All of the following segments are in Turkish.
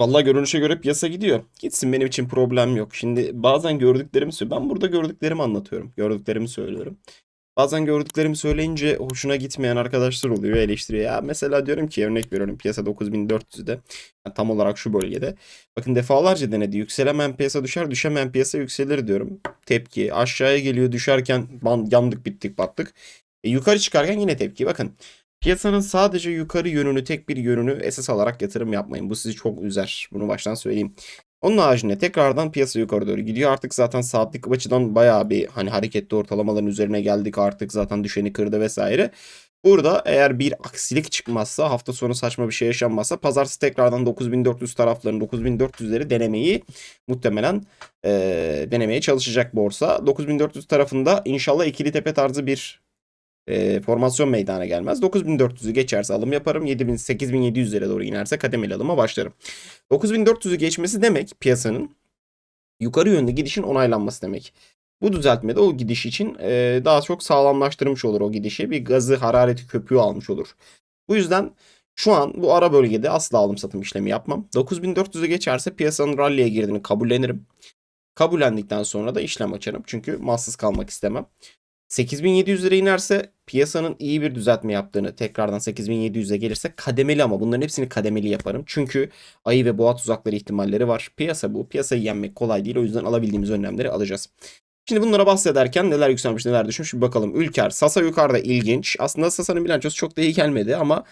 Vallahi görünüşe göre piyasa gidiyor. Gitsin benim için problem yok. Şimdi bazen gördüklerimi söylüyorum. Ben burada gördüklerimi anlatıyorum. Gördüklerimi söylüyorum. Bazen gördüklerimi söyleyince hoşuna gitmeyen arkadaşlar oluyor eleştiriyor. Ya mesela diyorum ki örnek veriyorum piyasa 9400'de. Yani tam olarak şu bölgede. Bakın defalarca denedi. Yükselemeyen piyasa düşer, düşemeyen piyasa yükselir diyorum. Tepki aşağıya geliyor düşerken yandık bittik battık. E, yukarı çıkarken yine tepki. Bakın piyasanın sadece yukarı yönünü tek bir yönünü esas alarak yatırım yapmayın. Bu sizi çok üzer. Bunu baştan söyleyeyim. Onun haricinde tekrardan piyasa yukarı doğru gidiyor. Artık zaten saatlik açıdan bayağı bir hani hareketli ortalamaların üzerine geldik artık zaten düşeni kırdı vesaire. Burada eğer bir aksilik çıkmazsa hafta sonu saçma bir şey yaşanmazsa pazartesi tekrardan 9400 tarafların 9400'leri denemeyi muhtemelen eee, denemeye çalışacak borsa. 9400 tarafında inşallah ikili tepe tarzı bir e, formasyon meydana gelmez. 9400'ü geçerse alım yaparım. 7000 8700'lere doğru inerse kademeli alıma başlarım. 9400'ü geçmesi demek piyasanın yukarı yönlü gidişin onaylanması demek. Bu düzeltmede o gidiş için e, daha çok sağlamlaştırmış olur o gidişi. Bir gazı, harareti, köpüğü almış olur. Bu yüzden şu an bu ara bölgede asla alım satım işlemi yapmam. 9400'ü geçerse piyasanın rally'e girdiğini kabullenirim. Kabullendikten sonra da işlem açarım. Çünkü malsız kalmak istemem. 8700 lira inerse piyasanın iyi bir düzeltme yaptığını tekrardan 8700'e gelirse kademeli ama bunların hepsini kademeli yaparım. Çünkü ayı ve boğa tuzakları ihtimalleri var. Piyasa bu. Piyasayı yenmek kolay değil. O yüzden alabildiğimiz önlemleri alacağız. Şimdi bunlara bahsederken neler yükselmiş neler düşmüş bir bakalım. Ülker, Sasa yukarıda ilginç. Aslında Sasa'nın bilançosu çok da iyi gelmedi ama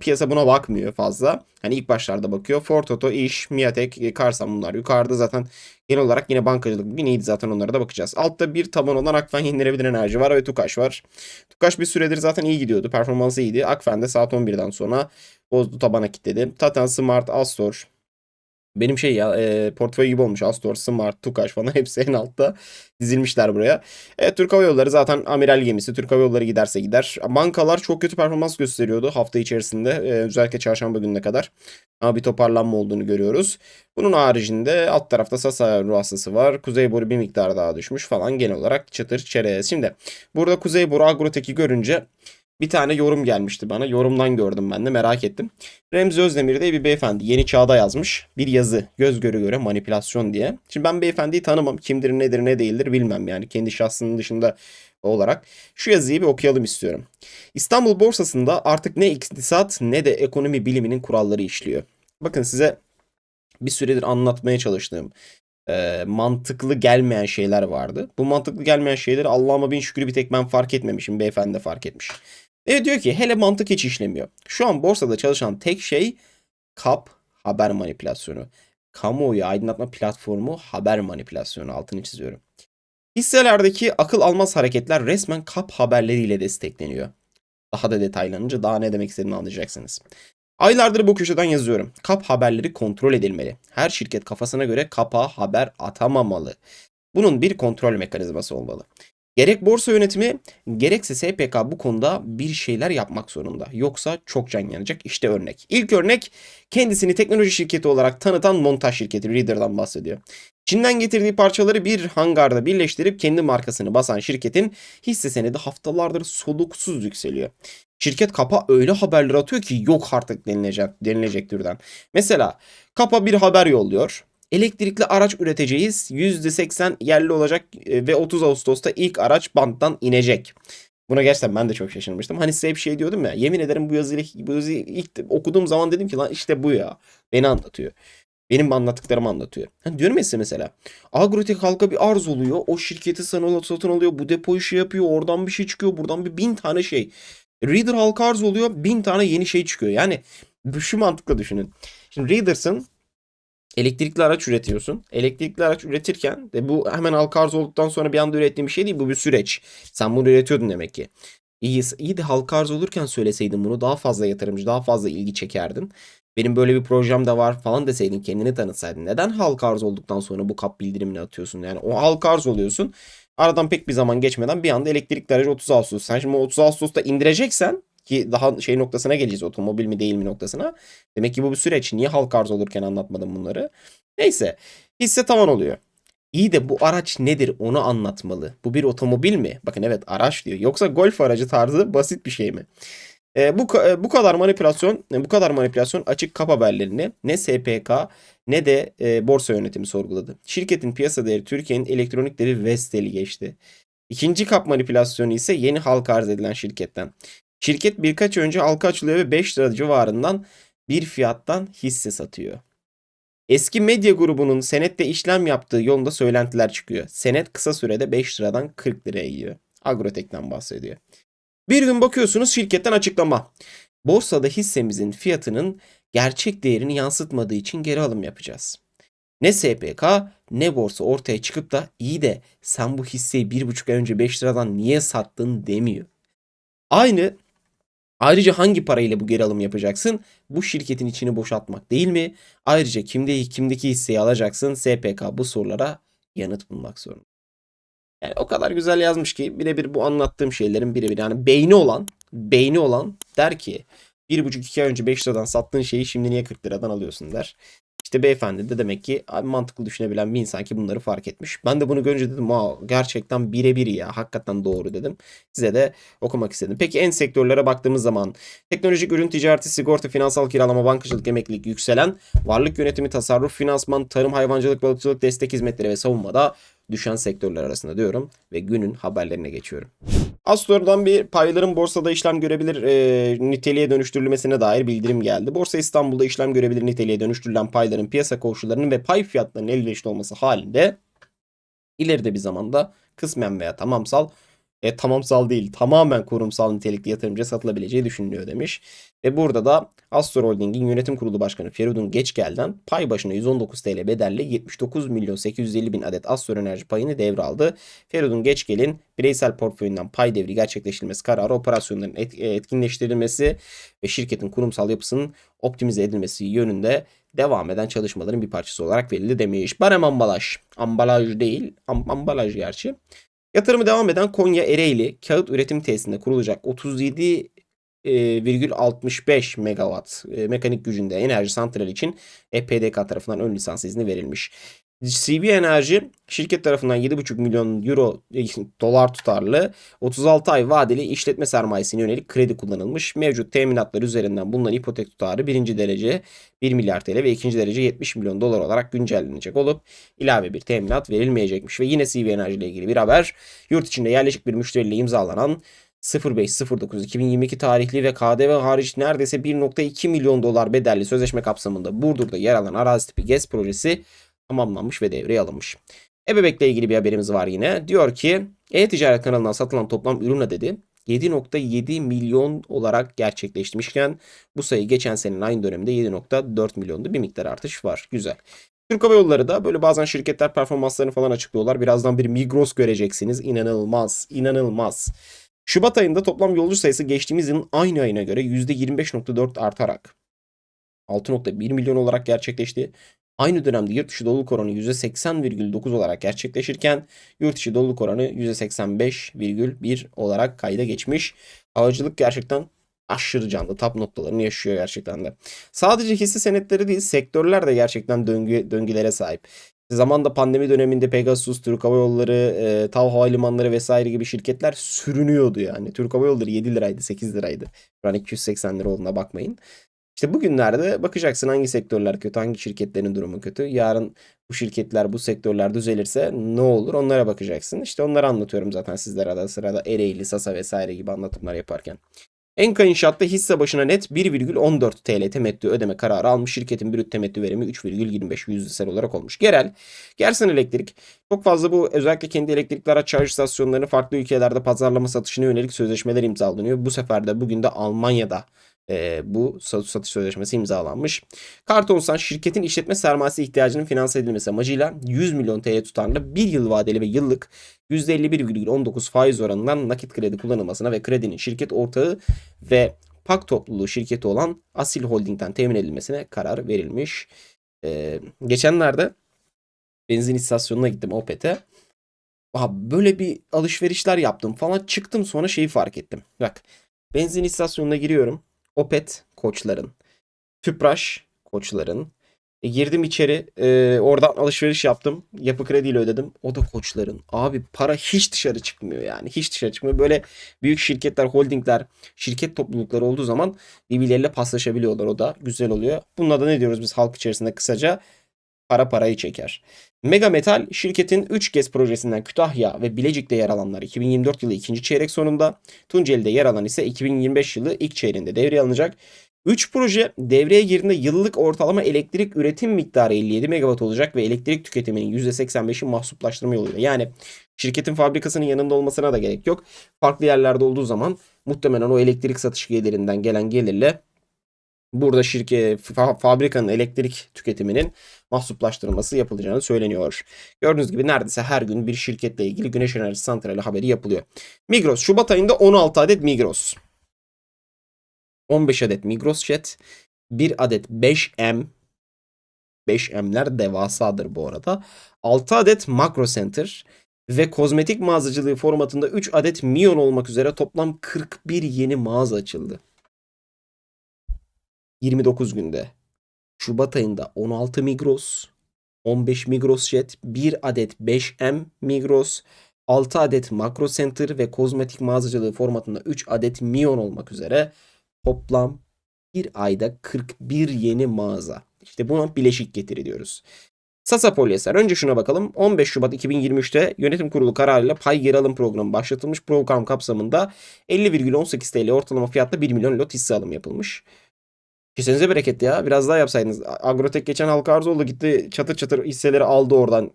piyasa buna bakmıyor fazla. Hani ilk başlarda bakıyor. Ford Toto, İş, Miatek, Karsan bunlar yukarıda zaten genel olarak yine bankacılık bugün iyiydi zaten onlara da bakacağız. Altta bir taban olan Akfen yenilenebilir enerji var ve Tukaş var. Tukaş bir süredir zaten iyi gidiyordu. Performansı iyiydi. Akfen de saat 11'den sonra bozdu tabana kilitledi. Taten, Smart, Astor, benim şey ya e, portföy gibi olmuş. Astor, Smart, Tukaş falan hepsi en altta dizilmişler buraya. Evet Türk Hava Yolları zaten amiral gemisi. Türk Hava Yolları giderse gider. Bankalar çok kötü performans gösteriyordu hafta içerisinde. E, özellikle çarşamba gününe kadar. Ama bir toparlanma olduğunu görüyoruz. Bunun haricinde alt tarafta Sasa ruh hastası var. Kuzey boru bir miktar daha düşmüş falan genel olarak çıtır çerez. Şimdi burada Kuzey boru Agrotech'i görünce bir tane yorum gelmişti bana. Yorumdan gördüm ben de merak ettim. Remzi Özdemir diye bir beyefendi Yeni Çağ'da yazmış bir yazı göz göre göre manipülasyon diye. Şimdi ben beyefendiyi tanımam. Kimdir nedir ne değildir bilmem yani kendi şahsının dışında olarak. Şu yazıyı bir okuyalım istiyorum. İstanbul borsasında artık ne iktisat ne de ekonomi biliminin kuralları işliyor. Bakın size bir süredir anlatmaya çalıştığım e, mantıklı gelmeyen şeyler vardı. Bu mantıklı gelmeyen şeyleri Allah'ıma bin şükür bir tek ben fark etmemişim. Beyefendi de fark etmiş. Ve diyor ki hele mantık hiç işlemiyor. Şu an borsada çalışan tek şey kap haber manipülasyonu. Kamuoyu aydınlatma platformu haber manipülasyonu altını çiziyorum. Hisselerdeki akıl almaz hareketler resmen kap haberleriyle destekleniyor. Daha da detaylanınca daha ne demek istediğimi anlayacaksınız. Aylardır bu köşeden yazıyorum. Kap haberleri kontrol edilmeli. Her şirket kafasına göre kapa haber atamamalı. Bunun bir kontrol mekanizması olmalı. Gerek borsa yönetimi gerekse SPK bu konuda bir şeyler yapmak zorunda. Yoksa çok can yanacak. İşte örnek. İlk örnek kendisini teknoloji şirketi olarak tanıtan montaj şirketi Reader'dan bahsediyor. Çin'den getirdiği parçaları bir hangarda birleştirip kendi markasını basan şirketin hisse senedi haftalardır soluksuz yükseliyor. Şirket Kapa öyle haberler atıyor ki yok artık denilecek, denilecek türden. Mesela Kapa bir haber yolluyor. Elektrikli araç üreteceğiz. %80 yerli olacak e, ve 30 Ağustos'ta ilk araç banttan inecek. Buna gerçekten ben de çok şaşırmıştım. Hani size bir şey diyordum ya. Yemin ederim bu yazıyı, bu yazıyı ilk okuduğum zaman dedim ki lan işte bu ya. Beni anlatıyor. Benim anlattıklarımı anlatıyor. Hani diyorum ya size mesela. Agrotek halka bir arz oluyor. O şirketi sana satın alıyor. Bu depoyu şey yapıyor. Oradan bir şey çıkıyor. Buradan bir bin tane şey. Reader halka arz oluyor. Bin tane yeni şey çıkıyor. Yani şu mantıkla düşünün. Şimdi Readers'ın elektrikli araç üretiyorsun. Elektrikli araç üretirken de bu hemen halka arz olduktan sonra bir anda ürettiğin bir şey değil. Bu bir süreç. Sen bunu üretiyordun demek ki. İyi, iyi de halka arz olurken söyleseydin bunu daha fazla yatırımcı, daha fazla ilgi çekerdin. Benim böyle bir projem de var falan deseydin kendini tanıtsaydın. Neden halka arz olduktan sonra bu kap bildirimini atıyorsun? Yani o halka arz oluyorsun. Aradan pek bir zaman geçmeden bir anda elektrikli aracı 30 Ağustos. Sen şimdi 30 Ağustos'ta indireceksen ki daha şey noktasına geleceğiz otomobil mi değil mi noktasına. Demek ki bu bir süreç. Niye halka arz olurken anlatmadım bunları? Neyse hisse tavan oluyor. İyi de bu araç nedir onu anlatmalı. Bu bir otomobil mi? Bakın evet araç diyor. Yoksa golf aracı tarzı basit bir şey mi? E, bu bu kadar manipülasyon, e, bu kadar manipülasyon açık kap haberlerini ne SPK ne de e, borsa yönetimi sorguladı. Şirketin piyasa değeri Türkiye'nin elektronik devi Vestel'i geçti. İkinci kap manipülasyonu ise yeni halka arz edilen şirketten. Şirket birkaç önce halka açılıyor ve 5 lira civarından bir fiyattan hisse satıyor. Eski medya grubunun senette işlem yaptığı yolunda söylentiler çıkıyor. Senet kısa sürede 5 liradan 40 liraya yiyor. Agrotek'ten bahsediyor. Bir gün bakıyorsunuz şirketten açıklama. Borsada hissemizin fiyatının gerçek değerini yansıtmadığı için geri alım yapacağız. Ne SPK ne borsa ortaya çıkıp da iyi de sen bu hisseyi bir buçuk ay önce 5 liradan niye sattın demiyor. Aynı ayrıca hangi parayla bu geri alım yapacaksın? Bu şirketin içini boşaltmak değil mi? Ayrıca kimde, kimdeki hisseyi alacaksın? SPK bu sorulara yanıt bulmak zorunda. Yani o kadar güzel yazmış ki birebir bu anlattığım şeylerin birebir yani beyni olan beyni olan der ki bir buçuk iki ay önce 5 liradan sattığın şeyi şimdi niye 40 liradan alıyorsun der. İşte beyefendi de demek ki mantıklı düşünebilen bir insan ki bunları fark etmiş. Ben de bunu görünce dedim aa gerçekten birebir ya hakikaten doğru dedim. Size de okumak istedim. Peki en sektörlere baktığımız zaman teknolojik ürün ticareti, sigorta, finansal kiralama, bankacılık, emeklilik yükselen, varlık yönetimi, tasarruf, finansman, tarım, hayvancılık, balıkçılık, destek hizmetleri ve savunmada düşen sektörler arasında diyorum ve günün haberlerine geçiyorum. Astor'dan bir payların borsada işlem görebilir e, niteliğe dönüştürülmesine dair bildirim geldi. Borsa İstanbul'da işlem görebilir niteliğe dönüştürülen payların piyasa koşullarının ve pay fiyatlarının elverişli olması halinde ileride bir zamanda kısmen veya tamamsal e, tamamsal değil tamamen kurumsal nitelikli yatırımcıya satılabileceği düşünülüyor demiş. Ve burada da Astor Holding'in yönetim kurulu başkanı Feridun Geçgel'den pay başına 119 TL bedelle 79 milyon 850 bin adet Astor Enerji payını devraldı. Feridun Geçgel'in bireysel portföyünden pay devri gerçekleştirilmesi kararı operasyonların e, etkinleştirilmesi ve şirketin kurumsal yapısının optimize edilmesi yönünde devam eden çalışmaların bir parçası olarak verildi demiş. Barem ambalaj. Ambalaj değil. Am- ambalaj gerçi. Yatırımı devam eden Konya Ereğli kağıt üretim tesisinde kurulacak 37,65 megawatt e, mekanik gücünde enerji santrali için EPDK tarafından ön lisans izni verilmiş. CB Enerji şirket tarafından 7,5 milyon euro e, dolar tutarlı 36 ay vadeli işletme sermayesine yönelik kredi kullanılmış. Mevcut teminatlar üzerinden bulunan ipotek tutarı birinci derece 1 milyar TL ve ikinci derece 70 milyon dolar olarak güncellenecek olup ilave bir teminat verilmeyecekmiş. Ve yine CB Enerji ile ilgili bir haber. Yurt içinde yerleşik bir müşteriyle imzalanan 05.09.2022 tarihli ve KDV hariç neredeyse 1.2 milyon dolar bedelli sözleşme kapsamında Burdur'da yer alan arazi tipi GES projesi tamamlanmış ve devreye alınmış. Ebebek'le ilgili bir haberimiz var yine. Diyor ki e-ticaret kanalından satılan toplam ürün adedi 7.7 milyon olarak gerçekleştirmişken bu sayı geçen senenin aynı döneminde 7.4 milyondu. Bir miktar artış var. Güzel. Türk Hava Yolları da böyle bazen şirketler performanslarını falan açıklıyorlar. Birazdan bir Migros göreceksiniz. İnanılmaz, inanılmaz. Şubat ayında toplam yolcu sayısı geçtiğimiz yılın aynı ayına göre %25.4 artarak 6.1 milyon olarak gerçekleşti. Aynı dönemde yurt dışı doluluk oranı %80,9 olarak gerçekleşirken yurt içi doluluk oranı %85,1 olarak kayda geçmiş. Havacılık gerçekten aşırı canlı. Top noktalarını yaşıyor gerçekten de. Sadece hisse senetleri değil sektörler de gerçekten döngü, döngülere sahip. Zamanda pandemi döneminde Pegasus, Türk Hava Yolları, e, TAV Havalimanları vesaire gibi şirketler sürünüyordu yani. Türk Hava Yolları 7 liraydı, 8 liraydı. Şu an 280 lira olduğuna bakmayın. İşte bugünlerde bakacaksın hangi sektörler kötü, hangi şirketlerin durumu kötü. Yarın bu şirketler, bu sektörler düzelirse ne olur onlara bakacaksın. İşte onları anlatıyorum zaten sizlere arada sırada Ereğli, Sasa vesaire gibi anlatımlar yaparken. Enka İnşaat'ta hisse başına net 1,14 TL temettü ödeme kararı almış. Şirketin brüt temettü verimi 3,25 yüzdesel olarak olmuş. Genel, Gersen Elektrik çok fazla bu özellikle kendi elektrikli araç şarj istasyonlarını farklı ülkelerde pazarlama satışına yönelik sözleşmeler imzalanıyor. Bu sefer de bugün de Almanya'da e, bu satış sözleşmesi imzalanmış. Kartonsan şirketin işletme sermayesi ihtiyacının finanse edilmesi amacıyla 100 milyon TL tutarlı bir yıl vadeli ve yıllık %51,19 faiz oranından nakit kredi kullanılmasına ve kredinin şirket ortağı ve PAK topluluğu şirketi olan Asil Holding'den temin edilmesine karar verilmiş. Ee, geçenlerde benzin istasyonuna gittim Opet'e. Abi böyle bir alışverişler yaptım falan çıktım sonra şeyi fark ettim. Bak benzin istasyonuna giriyorum. Opet koçların, Tüpraş koçların, E, girdim içeri. e, oradan alışveriş yaptım. Yapı krediyle ödedim. O da koçların. Abi para hiç dışarı çıkmıyor yani. Hiç dışarı çıkmıyor. Böyle büyük şirketler, holdingler, şirket toplulukları olduğu zaman birbirleriyle paslaşabiliyorlar. O da güzel oluyor. Bununla da ne diyoruz biz halk içerisinde kısaca? Para parayı çeker. Mega Metal şirketin 3 GES projesinden Kütahya ve Bilecik'te yer alanlar 2024 yılı ikinci çeyrek sonunda, Tunceli'de yer alan ise 2025 yılı ilk çeyreğinde devreye alınacak. 3 proje devreye girdiğinde yıllık ortalama elektrik üretim miktarı 57 megawatt olacak ve elektrik tüketiminin %85'i mahsuplaştırma yoluyla. Yani şirketin fabrikasının yanında olmasına da gerek yok. Farklı yerlerde olduğu zaman muhtemelen o elektrik satış gelirinden gelen gelirle burada şirket fa- fabrikanın elektrik tüketiminin mahsuplaştırılması yapılacağını söyleniyor. Gördüğünüz gibi neredeyse her gün bir şirketle ilgili güneş enerjisi santrali haberi yapılıyor. Migros Şubat ayında 16 adet Migros. 15 adet Migros Jet, 1 adet 5M 5M'ler devasadır bu arada. 6 adet Makro Center ve kozmetik mağazacılığı formatında 3 adet Mion olmak üzere toplam 41 yeni mağaza açıldı. 29 günde. Şubat ayında 16 Migros, 15 Migros Jet, 1 adet 5M Migros, 6 adet Makro Center ve kozmetik mağazacılığı formatında 3 adet Mion olmak üzere toplam bir ayda 41 yeni mağaza. İşte buna bileşik getiri diyoruz. Sasa Polyester. Önce şuna bakalım. 15 Şubat 2023'te yönetim kurulu kararıyla pay geri alım programı başlatılmış. Program kapsamında 50,18 TL ortalama fiyatla 1 milyon lot hisse alımı yapılmış. Kesenize bereket ya. Biraz daha yapsaydınız. Agrotek geçen halka arz oldu. Gitti çatır çatır hisseleri aldı oradan.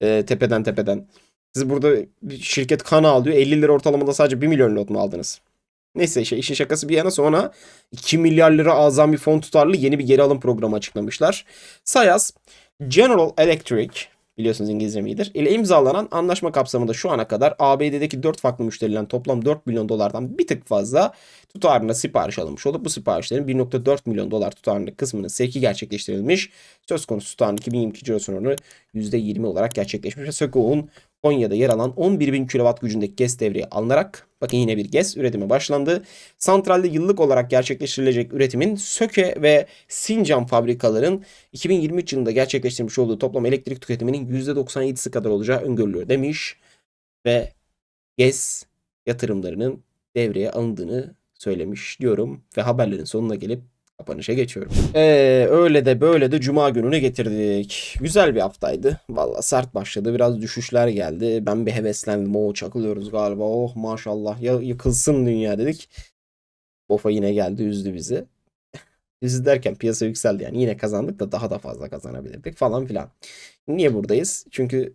e, tepeden tepeden. Siz burada şirket kana alıyor. 50 lira ortalamada sadece 1 milyon lot mu aldınız? Neyse şey, işin şakası bir yana sonra 2 milyar lira azami fon tutarlı yeni bir geri alım programı açıklamışlar. Sayas, General Electric biliyorsunuz İngilizce midir? ile imzalanan anlaşma kapsamında şu ana kadar ABD'deki 4 farklı müşteriden toplam 4 milyon dolardan bir tık fazla tutarında sipariş alınmış olup bu siparişlerin 1.4 milyon dolar tutarında kısmının sevki gerçekleştirilmiş. Söz konusu tutarın 2022 cirosunun oranı %20 olarak gerçekleşmiş ve Sökoğun Konya'da yer alan 11.000 kW gücündeki GES devreye alınarak bakın yine bir GES üretimi başlandı. Santralde yıllık olarak gerçekleştirilecek üretimin Söke ve Sincan fabrikaların 2023 yılında gerçekleştirmiş olduğu toplam elektrik tüketiminin %97'si kadar olacağı öngörülüyor demiş ve GES yatırımlarının devreye alındığını söylemiş diyorum ve haberlerin sonuna gelip kapanışa geçiyorum. Ee, öyle de böyle de cuma gününe getirdik. Güzel bir haftaydı. Valla sert başladı. Biraz düşüşler geldi. Ben bir heveslendim. O çakılıyoruz galiba. Oh maşallah. Ya yıkılsın dünya dedik. Bofa yine geldi üzdü bizi. üzdü derken piyasa yükseldi yani. Yine kazandık da daha da fazla kazanabilirdik falan filan. Niye buradayız? Çünkü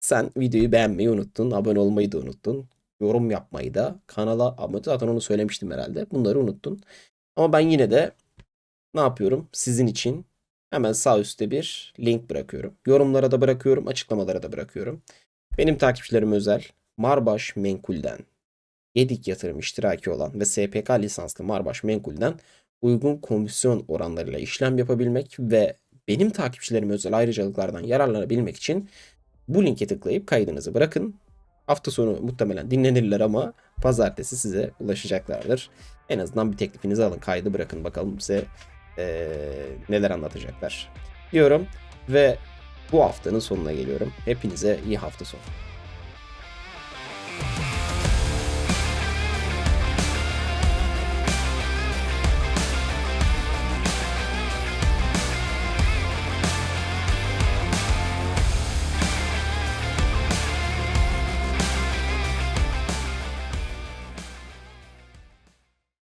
sen videoyu beğenmeyi unuttun. Abone olmayı da unuttun. Yorum yapmayı da. Kanala abone zaten onu söylemiştim herhalde. Bunları unuttun. Ama ben yine de ne yapıyorum? Sizin için hemen sağ üstte bir link bırakıyorum. Yorumlara da bırakıyorum, açıklamalara da bırakıyorum. Benim takipçilerim özel Marbaş Menkul'den Yedik yatırım iştiraki olan ve SPK lisanslı Marbaş Menkul'den uygun komisyon oranlarıyla işlem yapabilmek ve benim takipçilerim özel ayrıcalıklardan yararlanabilmek için bu linke tıklayıp kaydınızı bırakın. Hafta sonu muhtemelen dinlenirler ama pazartesi size ulaşacaklardır. En azından bir teklifinizi alın. Kaydı bırakın bakalım size eee, neler anlatacaklar. Diyorum ve bu haftanın sonuna geliyorum. Hepinize iyi hafta sonu.